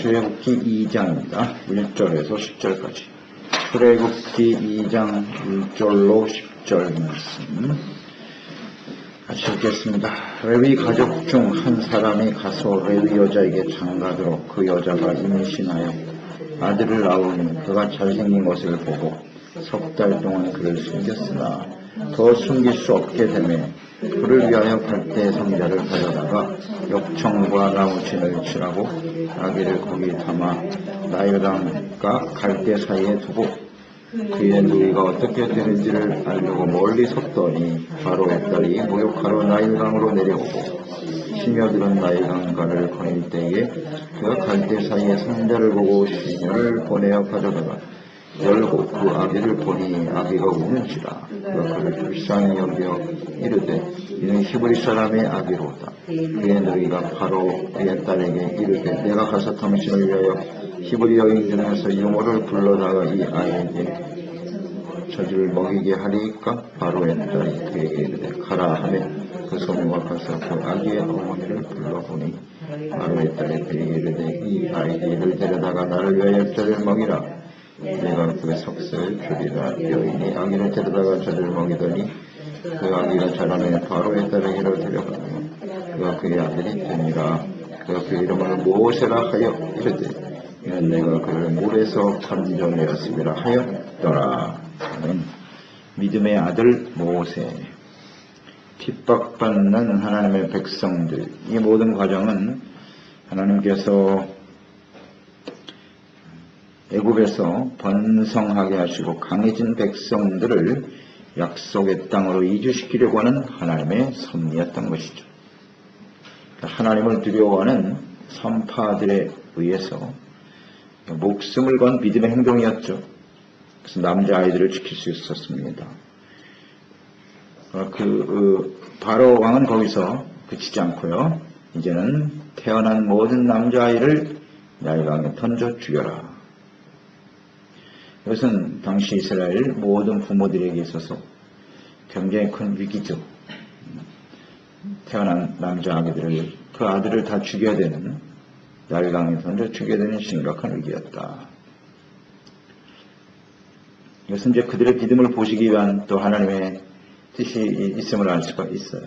출애굽기 2장입니다. 1절에서 10절까지. 출애굽기 2장 1절로 10절 말씀. 같이 읽겠습니다. 레위 가족 중 한 사람이 가서 레위 여자에게 장가들어 그 여자가 임신하여 아들을 낳으니 그가 잘생긴 것을 보고 석 달 동안 그를 숨겼으나 더 숨길 수 없게 되매 그를 위하여 갈대 성자를 가져다가 역청과 나무진을 칠하고 아기를 거기 담아 나일강과 갈대 사이에 두고 그의 누이가 어떻게 되는지를 알려고 멀리 섰더니 바로의 딸이 목욕하러 나일강으로 내려오고 시녀들은 나일강가를 거닐 때에 그가 갈대 사이에 상자를 보고 시녀를 보내어 가져다가 열고 그 아기를 보니 아기가 우는지라 그가 그를 불쌍히 여겨 이르되 이는 히브리 사람의 아기로다. 그의 너희가 바로 그의 딸에게 이르되 내가 가서 당신을 위하여 히브리 여인 중에서 유모를 불러다가 이 아이에게 젖을 먹이게 하리까? 바로의 딸이 그에게 이르되 가라 하며 그 소녀가 가서 그 아기의 어머니를 불러보니 바로의 딸이 그에게 이르되 이 아이를 데려다가 나를 위하여 젖을 먹이라 내가 그 석쇠를 주리라. 여인이 아기를 데려다가 젖을 먹이더니 그 아기가 자라매 바로의 딸에게로 데려가며 그가 그의 아들이 되니라. 그가 그 이름을 모세라 하여 이르되 이는 내가 그를 물에서 건져내었음이라 하였더라. 하는 믿음의 아들 모세 핍박받는 하나님의 백성들 이 모든 과정은 하나님께서 애굽에서 번성하게 하시고 강해진 백성들을 약속의 땅으로 이주시키려고 하는 하나님의 섭리였던 것이죠. 하나님을 두려워하는 선파들에 의해서 목숨을 건 믿음의 행동이었죠. 그래서 남자아이들을 지킬 수 있었습니다. 그, 그 바로 왕은 거기서 그치지 않고요. 이제는 태어난 모든 남자아이를 나일강에 던져 죽여라. 이것은 당시 이스라엘 모든 부모들에게 있어서 굉장히 큰 위기죠. 태어난 남자 아기들을 그 아들을 다 죽여야 되는 나일강에 던져 죽여야 되는 심각한 위기였다. 이것은 이제 그들의 믿음을 보시기 위한 또 하나님의 뜻이 있음을 알 수가 있어요.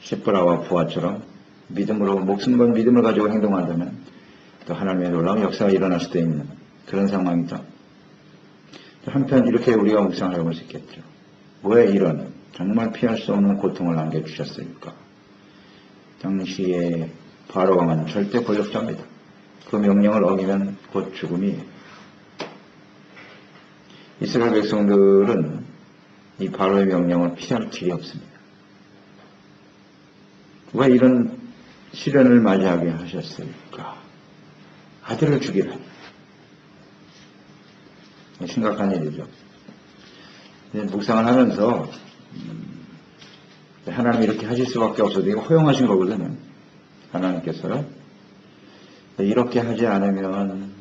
시프라와 부하처럼 믿음으로 목숨 건 믿음을 가지고 행동한다면 또 하나님의 놀라운 역사가 일어날 수도 있는 그런 상황이다. 한편 이렇게 우리가 묵상을 해볼 수 있겠죠. 왜 이런 정말 피할 수 없는 고통을 안겨주셨을까? 당시에 바로왕은 절대 권력자입니다. 그 명령을 어기면 곧 죽음이에요. 이스라엘 백성들은 이 바로의 명령을 피할 길이 없습니다. 왜 이런 시련을 맞이하게 하셨을까? 아들을 죽이라. 심각한 일이죠. 묵상을 하면서 하나님 이렇게 하실 수밖에 없어도 이거 허용하신 거거든요. 하나님께서 이렇게 하지 않으면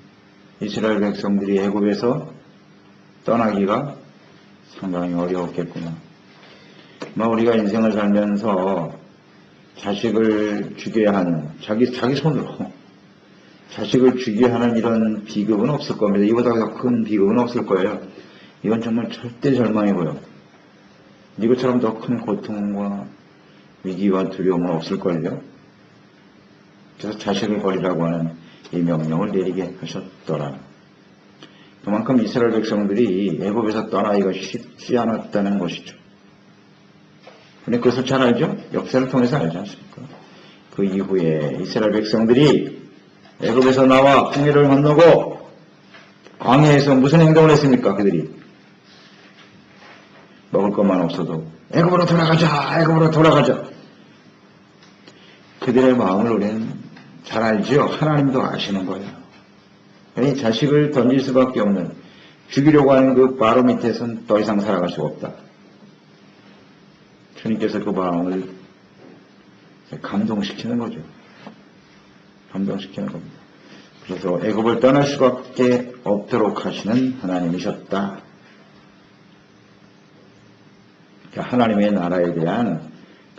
이스라엘 백성들이 애굽에서 떠나기가 상당히 어려웠겠구나. 뭐 우리가 인생을 살면서 자식을 죽여야 하는 자기 자기 손으로 자식을 죽여야 하는 이런 비극은 없을 겁니다. 이보다 더 큰 비극은 없을 거예요. 이건 정말 절대 절망이고요. 이것처럼 더 큰 고통과 위기와 두려움은 없을걸요. 그래서 자식을 버리라고 하는 이 명령을 내리게 하셨더라. 그만큼 이스라엘 백성들이 애굽에서 떠나기가 쉽지 않았다는 것이죠. 근데 그것을 잘 알죠? 역사를 통해서 알지 않습니까? 그 이후에 이스라엘 백성들이 애굽에서 나와 홍해를 건너고 광해에서 무슨 행동을 했습니까? 그들이 먹을 것만 없어도 애굽으로 돌아가자, 애굽으로 돌아가자. 그들의 마음을 우리는 잘 알지요. 하나님도 아시는 거예요. 이 자식을 던질 수밖에 없는 죽이려고 하는 그 바로 밑에서는 더 이상 살아갈 수가 없다. 주님께서 그 마음을 감동시키는 거죠. 감동시키는 겁니다. 그래서 애굽을 떠날 수밖에 없도록 하시는 하나님이셨다. 하나님의 나라에 대한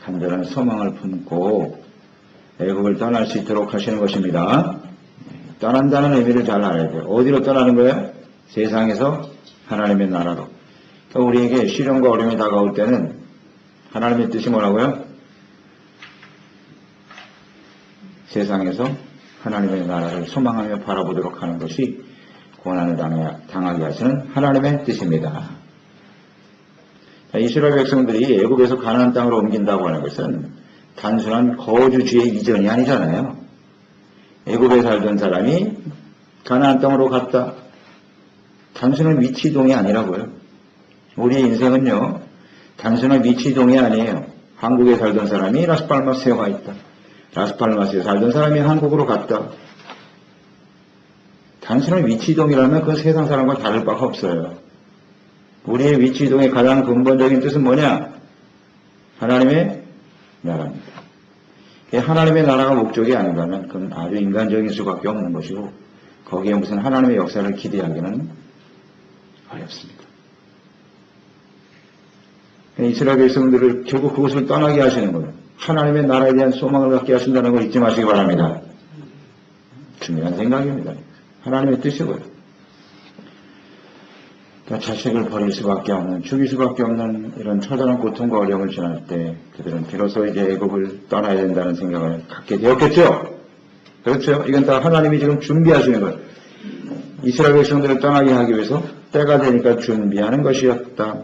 간절한 소망을 품고 애국을 떠날 수 있도록 하시는 것입니다. 떠난다는 의미를 잘 알아야 돼요. 어디로 떠나는 거예요? 세상에서 하나님의 나라로. 그러니까 우리에게 시련과 어려움이 다가올 때는 하나님의 뜻이 뭐라고요? 세상에서 하나님의 나라를 소망하며 바라보도록 하는 것이 고난을 당하- 당하게 하시는 하나님의 뜻입니다. 자, 이스라엘 백성들이 애굽에서 가나안 땅으로 옮긴다고 하는 것은 단순한 거주지의 이전이 아니잖아요. 애굽에 살던 사람이 가나안 땅으로 갔다. 단순한 위치 이동이 아니라고요. 우리의 인생은요, 단순한 위치 이동이 아니에요. 한국에 살던 사람이 라스팔마스에 와 있다. 라스팔마스에 살던 사람이 한국으로 갔다. 단순한 위치 이동이라면 그 세상 사람과 다를 바가 없어요. 우리의 위치 이동의 가장 근본적인 뜻은 뭐냐? 하나님의 나라입니다. 이 하나님의 나라가 목적이 아닌가면 그건 아주 인간적인 수밖에 없는 것이고 거기에 무슨 하나님의 역사를 기대하기는 어렵습니다. 이스라엘 백성들을 결국 그것을 떠나게 하시는 거예요. 하나님의 나라에 대한 소망을 갖게 하신다는 걸 잊지 마시기 바랍니다. 중요한 생각입니다. 하나님의 뜻이고요. 자식을 버릴 수밖에 없는, 죽일 수밖에 없는 이런 처절한 고통과 어려움을 지날 때 그들은 비로소 이제 애굽을 떠나야 된다는 생각을 갖게 되었겠죠. 그렇죠. 이건 다 하나님이 지금 준비하시는 거예요. 이스라엘 백성들을 떠나게 하기 위해서 때가 되니까 준비하는 것이었다.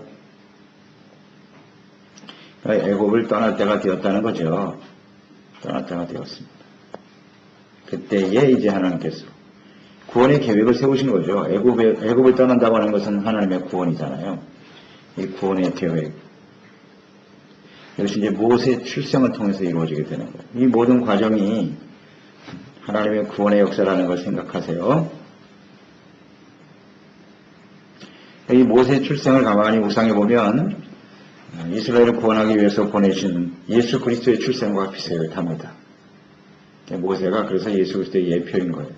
그러니까 애굽을 떠날 때가 되었다는 거죠. 떠날 때가 되었습니다. 그때에 이제 하나님께서 구원의 계획을 세우신 거죠. 애굽에, 애굽을 떠난다고 하는 것은 하나님의 구원이잖아요. 이 구원의 계획. 이것이 이제 모세 출생을 통해서 이루어지게 되는 거예요. 이 모든 과정이 하나님의 구원의 역사라는 걸 생각하세요. 이 모세 출생을 가만히 우상해 보면 이스라엘을 구원하기 위해서 보내신 예수 그리스도의 출생과 비슷합니다. 모세가 그래서 예수 그리스도의 예표인 거예요.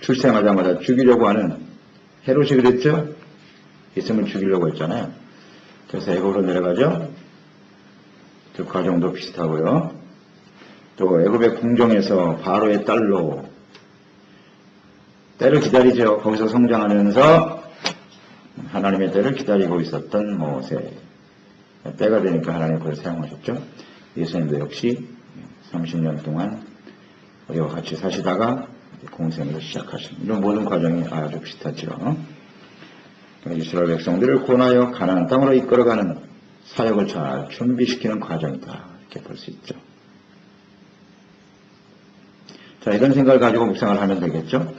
출생하자마자 죽이려고 하는 헤롯이 그랬죠? 예수님을 죽이려고 했잖아요. 그래서 애굽으로 내려가죠. 그 과정도 비슷하고요. 또 애굽의 궁정에서 바로의 딸로 때를 기다리죠. 거기서 성장하면서 하나님의 때를 기다리고 있었던 모세. 때가 되니까 하나님 그걸 사용하셨죠. 예수님도 역시 30년 동안 우리와 같이 사시다가 공생을 시작하신 이런 모든 과정이 아주 비슷하죠. 이스라엘 백성들을 권하여 가나안 땅으로 이끌어가는 사역을 잘 준비시키는 과정이다. 이렇게 볼 수 있죠. 자, 이런 생각을 가지고 묵상을 하면 되겠죠.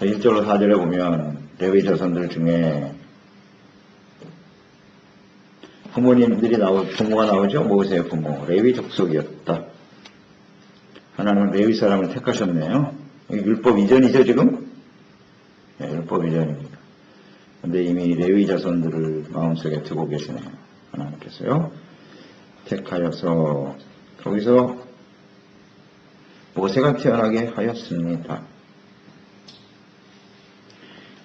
1절로 4절에 보면 레위 자손들 중에 부모님들이 나오, 부모가 나오죠. 모세의 부모, 레위 족속이었다. 하나님은 레위 사람을 택하셨네요. 율법 이전이죠, 지금? 네, 율법 이전입니다. 근데 이미 레위 자손들을 마음속에 두고 계시네요. 하나님께서요. 택하여서 거기서 모세가 태어나게 하였습니다.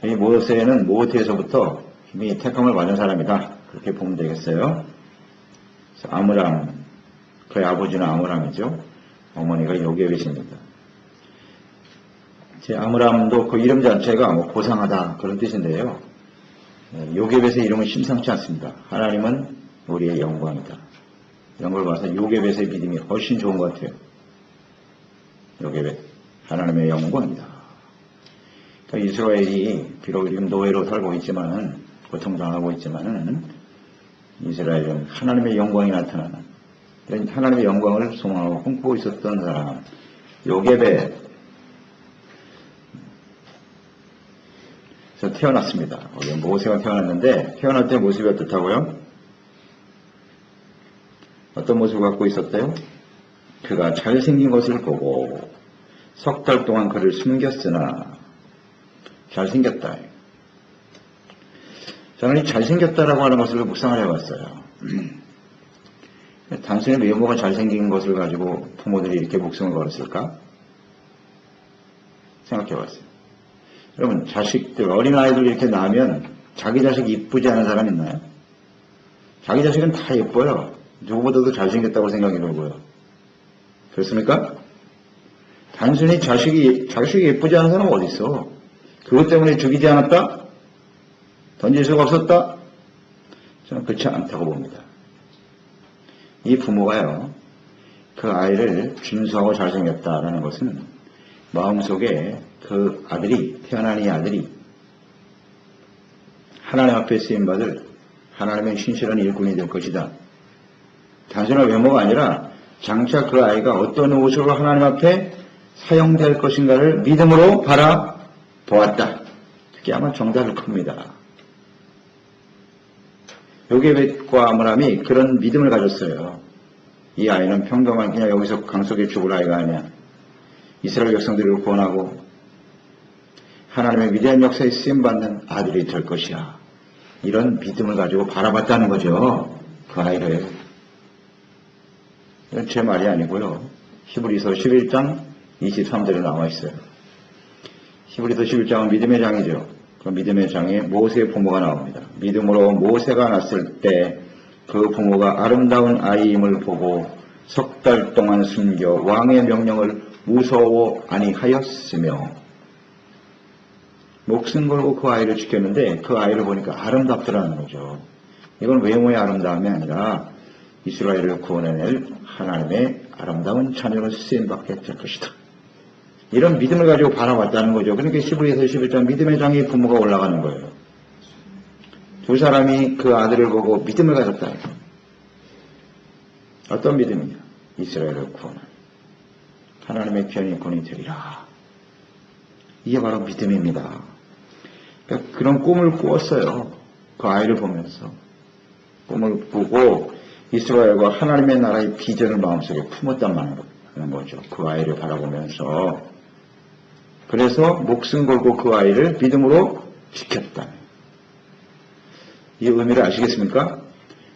이 모세는 모태에서부터 이미 택함을 받은 사람이다. 그렇게 보면 되겠어요. 아므람, 그의 아버지는 아므람이죠. 어머니가 요게벳입니다. 제 아므람도 그 이름 자체가 뭐 고상하다 그런 뜻인데요. 요게벳의 이름은 심상치 않습니다. 하나님은 우리의 영광이다. 이런 걸 봐서 요게벳의 믿음이 훨씬 좋은 것 같아요. 요게벳, 하나님의 영광이다. 그러니까 이스라엘이 비록 지금 노예로 살고 있지만은 고통당하고 있지만은 이스라엘은 하나님의 영광이 나타나는 하나님의 영광을 소망하고 꿈꾸고 있었던 사람 요게벳 그래서 태어났습니다. 모세가 태어났는데 태어날 때 모습이 어떻다고요? 어떤 모습을 갖고 있었대요? 그가 잘생긴 것을 보고 석 달 동안 그를 숨겼으나 잘생겼다. 저는 이 잘생겼다라고 하는 것을 묵상을 해봤어요. 단순히 외모가 잘생긴 것을 가지고 부모들이 이렇게 목숨을 걸었을까? 생각해봤어요. 여러분, 자식들, 어린아이들 이렇게 낳으면 자기 자식 이쁘지 않은 사람 있나요? 자기 자식은 다 예뻐요. 누구보다도 잘생겼다고 생각이 들고요. 그렇습니까? 단순히 자식이, 자식이 예쁘지 않은 사람은 어디 있어? 그것 때문에 죽이지 않았다? 던질 수가 없었다? 저는 그렇지 않다고 봅니다. 이 부모가요, 그 아이를 준수하고 잘생겼다라는 것은 마음속에 그 아들이, 태어난 이 아들이 하나님 앞에 쓰임받을 하나님의 신실한 일꾼이 될 것이다. 단순한 외모가 아니라 장차 그 아이가 어떤 옷으로 하나님 앞에 사용될 것인가를 믿음으로 바라보았다. 그게 아마 정답일 겁니다. 요게벳과 아므람이 그런 믿음을 가졌어요. 이 아이는 평범한 그냥 여기서 강 속에 죽을 아이가 아니야. 이스라엘 백성들을 구원하고 하나님의 위대한 역사에 쓰임받는 아들이 될 것이야. 이런 믿음을 가지고 바라봤다는 거죠. 그 아이를. 이건 제 말이 아니고요. 히브리서 11장 23절에 나와 있어요. 히브리서 11장은 믿음의 장이죠. 그 믿음의 장에 모세의 부모가 나옵니다. 믿음으로 모세가 났을 때 그 부모가 아름다운 아이임을 보고 석 달 동안 숨겨 왕의 명령을 무서워 아니하였으며 목숨 걸고 그 아이를 지켰는데 그 아이를 보니까 아름답더라는 거죠. 이건 외모의 아름다움이 아니라 이스라엘을 구원해낼 하나님의 아름다운 자녀로 쓰임받게 될 것이다. 이런 믿음을 가지고 바라봤다는 거죠. 그러니까 11에서 11장 믿음의 장에 부모가 올라가는 거예요. 두 사람이 그 아들을 보고 믿음을 가졌다. 어떤 믿음이냐? 이스라엘을 구원한 하나님의 편인권이 되리라. 이게 바로 믿음입니다. 그러니까 그런 꿈을 꾸었어요. 그 아이를 보면서. 꿈을 꾸고 이스라엘과 하나님의 나라의 비전을 마음속에 품었단 말이는 거죠. 그 아이를 바라보면서. 그래서 목숨 걸고 그 아이를 믿음으로 지켰다. 이 의미를 아시겠습니까?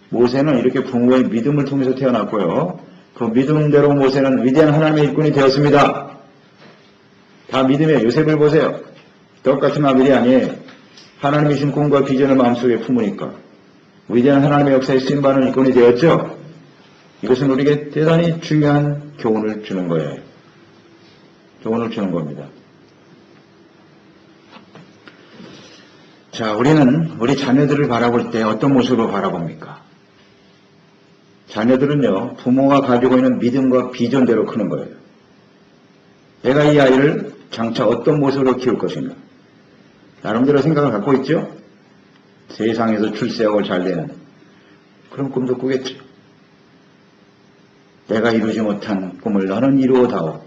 모세는 이렇게 부모의 믿음을 통해서 태어났고요. 그 믿음대로 모세는 위대한 하나님의 일꾼이 되었습니다. 다 믿음이에요. 요셉을 보세요. 똑같은 아들이 아니에요. 하나님이 준 꿈과 비전을 마음속에 품으니까 위대한 하나님의 역사에 쓰임받는 일꾼이 되었죠. 이것은 우리에게 대단히 중요한 교훈을 주는 거예요. 교훈을 주는 겁니다. 자, 우리는 우리 자녀들을 바라볼 때 어떤 모습으로 바라봅니까? 자녀들은요, 부모가 가지고 있는 믿음과 비전대로 크는 거예요. 내가 이 아이를 장차 어떤 모습으로 키울 것인가? 나름대로 생각을 갖고 있죠? 세상에서 출세하고 잘 되는 그런 꿈도 꾸겠죠. 내가 이루지 못한 꿈을 너는 이루어다오.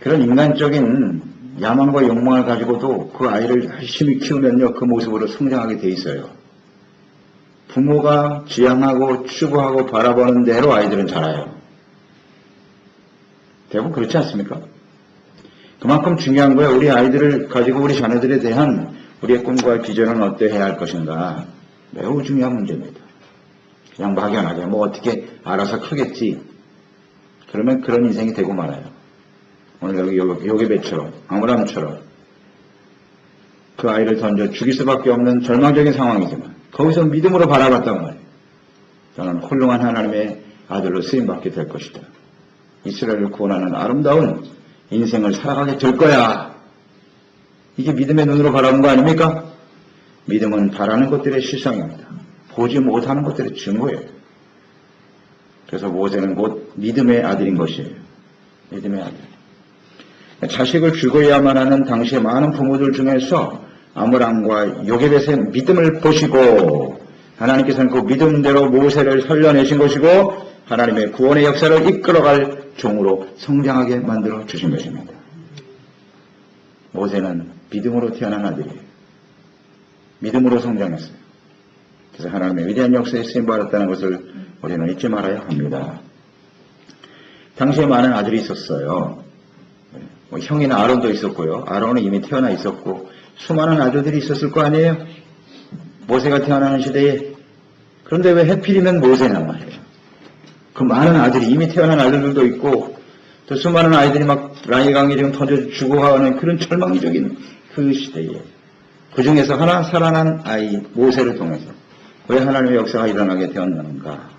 그런 인간적인 야망과 욕망을 가지고도 그 아이를 열심히 키우면요, 그 모습으로 성장하게 돼 있어요. 부모가 지향하고 추구하고 바라보는 대로 아이들은 자라요. 대부분 그렇지 않습니까? 그만큼 중요한 거예요. 우리 아이들을 가지고 우리 자녀들에 대한 우리의 꿈과 비전은 어떠해야 할 것인가. 매우 중요한 문제입니다. 그냥 막연하게 뭐 어떻게 알아서 크겠지. 그러면 그런 인생이 되고 말아요. 오늘 여기 요게배처럼 아무람처럼 그 아이를 던져 죽일 수밖에 없는 절망적인 상황이지만 거기서 믿음으로 바라봤단 말이에요. 저는 훌륭한 하나님의 아들로 쓰임받게 될 것이다. 이스라엘을 구원하는 아름다운 인생을 살아가게 될 거야. 이게 믿음의 눈으로 바라본 거 아닙니까? 믿음은 바라는 것들의 실상입니다. 보지 못하는 것들의 증거예요. 그래서 모세는 곧 믿음의 아들인 것이에요. 믿음의 아들. 자식을 죽어야만 하는 당시의 많은 부모들 중에서 아므람과 요게벳의 믿음을 보시고 하나님께서는 그 믿음대로 모세를 살려내신 것이고 하나님의 구원의 역사를 이끌어갈 종으로 성장하게 만들어 주신 것입니다. 모세는 믿음으로 태어난 아들이에요. 믿음으로 성장했어요. 그래서 하나님의 위대한 역사에 쓰임받았다는 것을 우리는 잊지 말아야 합니다. 당시에 많은 아들이 있었어요. 뭐 형이나 아론도 있었고요. 아론은 이미 태어나 있었고 수많은 아들들이 있었을 거 아니에요. 모세가 태어나는 시대에 그런데 왜 해필이면 모세란 말이에요. 그 많은 아들이 이미 태어난 아들들도 있고 또 수많은 아이들이 막 라이강에 지금 터져 죽어가는 그런 절망적인 그 시대에 그 중에서 하나 살아난 아이 모세를 통해서 왜 하나님의 역사가 일어나게 되었는가?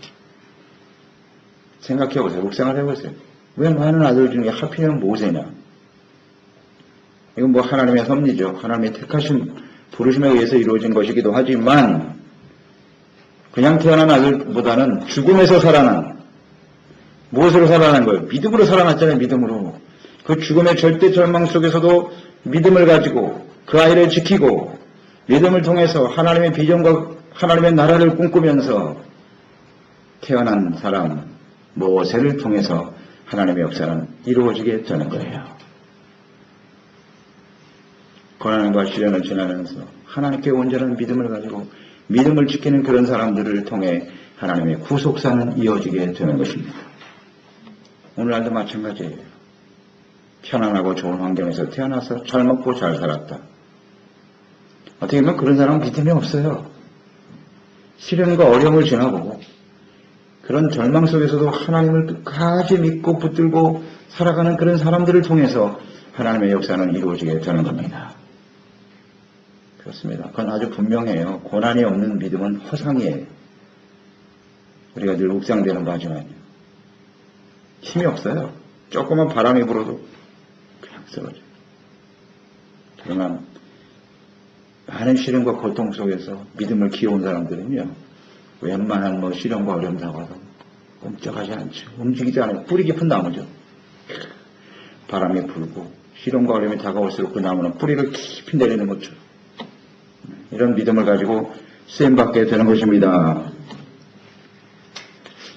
생각해 보세요. 묵생활 해보세요. 왜 많은 아들 중에 하필이면 모세냐? 이건 뭐 하나님의 섭리죠. 하나님의 택하신 부르심에 의해서 이루어진 것이기도 하지만 그냥 태어난 아들보다는 죽음에서 살아난 무엇으로 살아난 거예요? 믿음으로 살아났잖아요. 믿음으로. 그 죽음의 절대 절망 속에서도 믿음을 가지고 그 아이를 지키고 믿음을 통해서 하나님의 비전과 하나님의 나라를 꿈꾸면서 태어난 사람 모세를 통해서 하나님의 역사는 이루어지게 되는 거예요. 고난과 시련을 지나면서 하나님께 온전한 믿음을 가지고 믿음을 지키는 그런 사람들을 통해 하나님의 구속사는 이어지게 되는 것입니다. 오늘날도 마찬가지예요. 편안하고 좋은 환경에서 태어나서 잘 먹고 잘 살았다. 어떻게 보면 그런 사람은 믿음이 없어요. 시련과 어려움을 지나보고 그런 절망 속에서도 하나님을 끝까지 믿고 붙들고 살아가는 그런 사람들을 통해서 하나님의 역사는 이루어지게 되는 겁니다. 그렇습니다. 그건 아주 분명해요. 고난이 없는 믿음은 허상이에요. 우리가 늘 묵상되는 바지만요. 힘이 없어요. 조그만 바람이 불어도 그냥 쓰러져. 그러나 많은 시련과 고통 속에서 믿음을 키워온 사람들은요, 웬만한 뭐 시련과 어려움 다가도 꼼짝하지 않죠. 움직이지 않아요. 뿌리 깊은 나무죠. 바람이 불고 시련과 어려움이 다가올수록 그 나무는 뿌리를 깊이 내리는 것처럼 이런 믿음을 가지고 쓰임받게 되는 것입니다.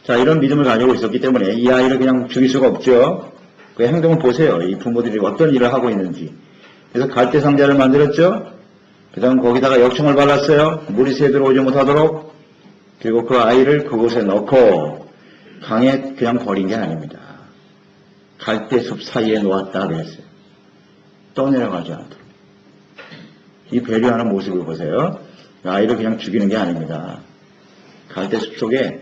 자, 이런 믿음을 가지고 있었기 때문에 이 아이를 그냥 죽일 수가 없죠. 그 행동을 보세요. 이 부모들이 어떤 일을 하고 있는지. 그래서 갈대 상자를 만들었죠. 그 다음 거기다가 역청을 발랐어요. 물이 새 들어 오지 못하도록. 그리고 그 아이를 그곳에 넣고 강에 그냥 버린 게 아닙니다. 갈대 숲 사이에 놓았다 그랬어요. 떠내려가지 않도록. 이 배려하는 모습을 보세요. 아이를 그냥 죽이는 게 아닙니다. 갈대 숲 속에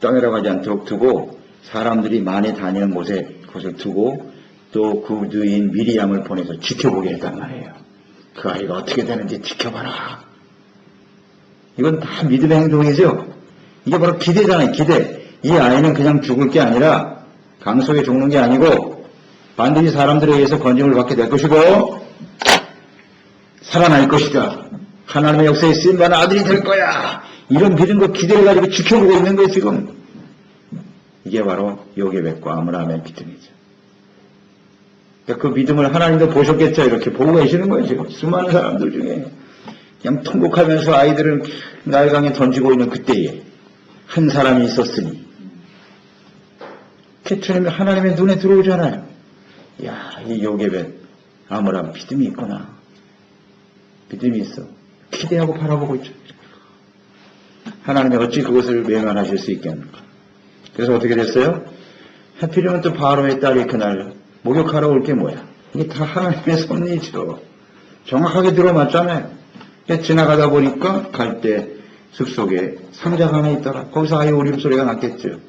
떠내려가지 않도록 두고 사람들이 많이 다니는 곳에 그것을 두고 또 그 누인 미리암을 보내서 지켜보게 했단 말이에요. 그 아이가 어떻게 되는지 지켜봐라. 이건 다 믿음의 행동이죠. 이게 바로 기대잖아요. 기대. 이 아이는 그냥 죽을 게 아니라 강속에 죽는 게 아니고 반드시 사람들에 의해서 건짐을 받게 될 것이고 살아날 것이다. 하나님의 역사에 쓰임받는 아들이 될 거야. 이런 믿음과 기대를 가지고 지켜보고 있는 거예요, 지금. 이게 바로 요게백과 아므라함의 믿음이죠. 그 믿음을 하나님도 보셨겠죠. 이렇게 보고 계시는 거예요, 지금. 수많은 사람들 중에. 그냥 통곡하면서 아이들을 나일강에 던지고 있는 그때에 한 사람이 있었으니. 캐처님이 하나님의 눈에 들어오잖아요. 야, 이 요게백, 아므라함 믿음이 있구나. 믿음이 있어. 기대하고 바라보고 있죠. 하나님이 어찌 그것을 외면하실 수 있겠는가. 그래서 어떻게 됐어요? 하필이면 또 바로의 딸이 그날 목욕하러 올 게 뭐야? 이게 다 하나님의 섭리죠. 정확하게 들어맞잖아요. 지나가다 보니까 갈 때 숲속에 상자가 하나 있더라. 거기서 아이 울음소리가 났겠죠.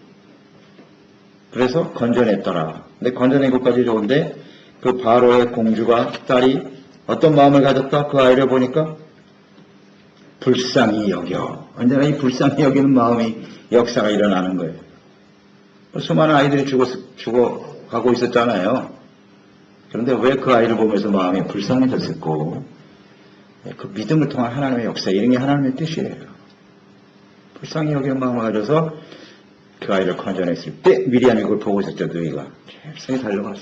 그래서 건져냈더라. 근데 건져낸 것까지 좋은데 그 바로의 공주가 딸이 어떤 마음을 가졌다? 그 아이를 보니까 불쌍히 여겨. 언제나 이 불쌍히 여기는 마음이 역사가 일어나는 거예요. 수많은 아이들이 죽어, 죽어 가고 있었잖아요. 그런데 왜 그 아이를 보면서 마음이 불쌍해졌을까? 그 믿음을 통한 하나님의 역사, 이런 게 하나님의 뜻이에요. 불쌍히 여기는 마음을 가져서 그 아이를 건져냈을 때 미리암이 그걸 보고 있었죠, 너희가. 세상에 달려가서.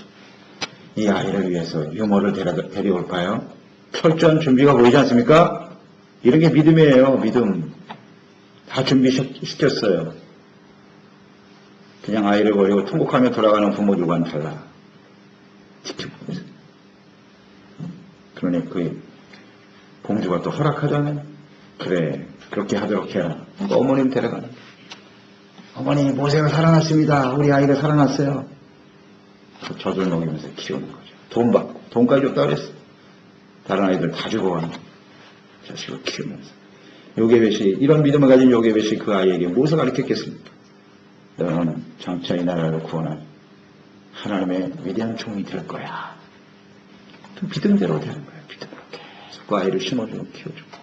이 아이를 위해서 유모를 데려, 데려올까요? 철저한 준비가 보이지 않습니까? 이런 게 믿음이에요, 믿음. 다 준비시켰어요. 그냥 아이를 버리고 통곡하며 돌아가는 부모들과는 달라. 있어요. 그러니 그 공주가 또 허락하잖아요. 그래, 그렇게 하도록 해라. 어머님 데려가는. 어머니, 모세가 살아났습니다. 우리 아이가 살아났어요. 젖을 먹이면서 키우는 거죠. 돈 받고, 돈까지 줬다 그랬어. 다른 아이들 다 죽어가는 자식을 키우면서. 요게벳이, 이런 믿음을 가진 요게벳이 그 아이에게 무엇을 가르쳤겠습니까? 너는 장차 이 나라를 구원한 하나님의 위대한 종이 될 거야. 그 믿음대로 되는 거예요. 믿음으로 계속 그 아이를 심어주고 키워주고.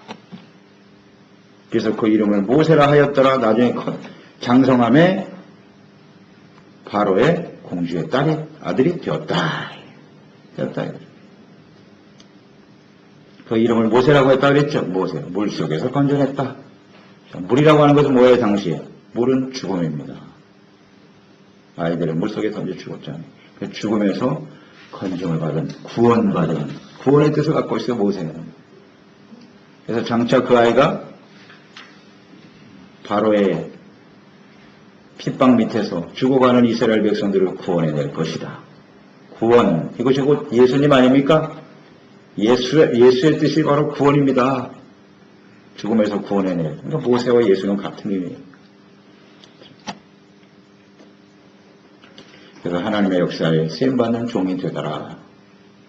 그래서 그 이름을 모세라 하였더라. 나중에 장성함에 바로의 공주의 딸이 아들이 되었다. 되었다. 그 이름을 모세라고 했다 그랬죠. 모세. 물 속에서 건져냈다. 자, 물이라고 하는 것은 뭐예요, 당시에? 물은 죽음입니다. 아이들을 물 속에 던져 죽었잖아요. 그 죽음에서 건짐을 받은, 구원받은, 구원의 뜻을 갖고 있어요, 모세는. 그래서 장차 그 아이가 바로의 핍박 밑에서 죽어가는 이스라엘 백성들을 구원해낼 것이다. 구원. 이것이 곧 예수님 아닙니까? 예수, 예수의 뜻이 바로 구원입니다. 죽음에서 구원해낼. 그러니까 모세와 예수는 같은 의미예요. 그래서 하나님의 역사에 쓰임받는 종이 되더라.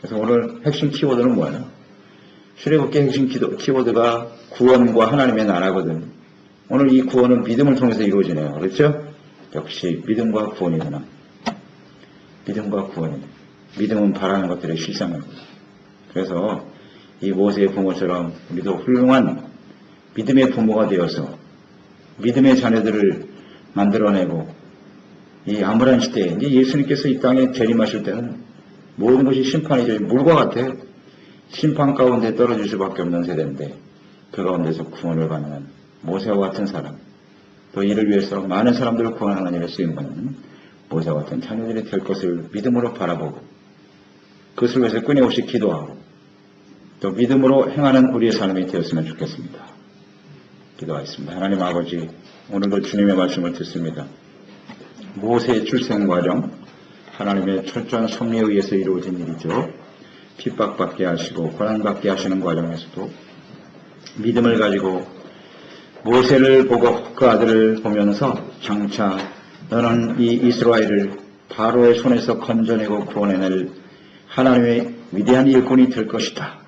그래서 오늘 핵심 키워드는 뭐예요? 출애굽기 핵심 키도- 키워드가 구원과 하나님의 나라거든. 오늘 이 구원은 믿음을 통해서 이루어지네요. 그렇죠? 역시 믿음과 구원이구나. 믿음과 구원이. 믿음은 바라는 것들의 실상입니다. 그래서 이 모세의 부모처럼 우리도 훌륭한 믿음의 부모가 되어서 믿음의 자녀들을 만들어내고 이 암울한 시대에 이제 예수님께서 이 땅에 재림하실 때는 모든 것이 심판이죠. 물과 같아요. 심판 가운데 떨어질 수밖에 없는 세대인데 그 가운데서 구원을 받는 모세와 같은 사람 또 이를 위해서 많은 사람들을 구원하는 일에 쓰임받는 모세와 같은 자녀들이 될 것을 믿음으로 바라보고 그것을 위해서 끊임없이 기도하고 또 믿음으로 행하는 우리의 삶이 되었으면 좋겠습니다. 기도하겠습니다. 하나님 아버지 오늘도 주님의 말씀을 듣습니다. 모세의 출생 과정 하나님의 철저한 섭리에 의해서 이루어진 일이죠. 핍박받게 하시고 고난받게 하시는 과정에서도 믿음을 가지고 모세를 보고 그 아들을 보면서 장차 너는 이 이스라엘을 바로의 손에서 건져내고 구원해낼 하나님의 위대한 일꾼이 될 것이다.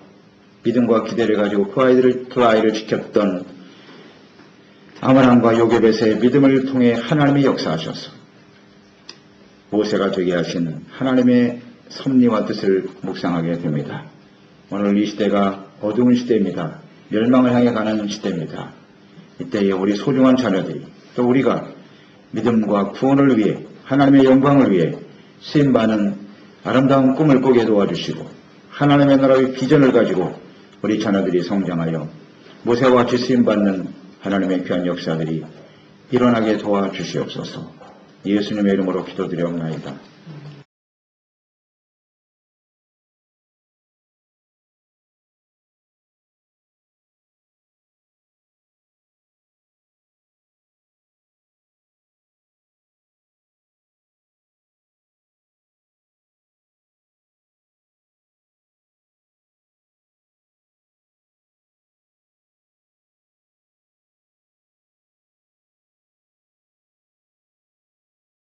믿음과 기대를 가지고 그 아이들을 그 아이를 지켰던 아브라함과 요게벳의 믿음을 통해 하나님이 역사하셔서 모세가 되게 하신 하나님의 섭리와 뜻을 묵상하게 됩니다. 오늘 이 시대가 어두운 시대입니다. 멸망을 향해 가는 시대입니다. 이때에 우리 소중한 자녀들이 또 우리가 믿음과 구원을 위해 하나님의 영광을 위해 쓰임받는 아름다운 꿈을 꾸게 도와주시고 하나님의 나라의 비전을 가지고 우리 자녀들이 성장하여 모세와 같이 쓰임받는 하나님의 귀한 역사들이 일어나게 도와주시옵소서 예수님의 이름으로 기도드려옵나이다.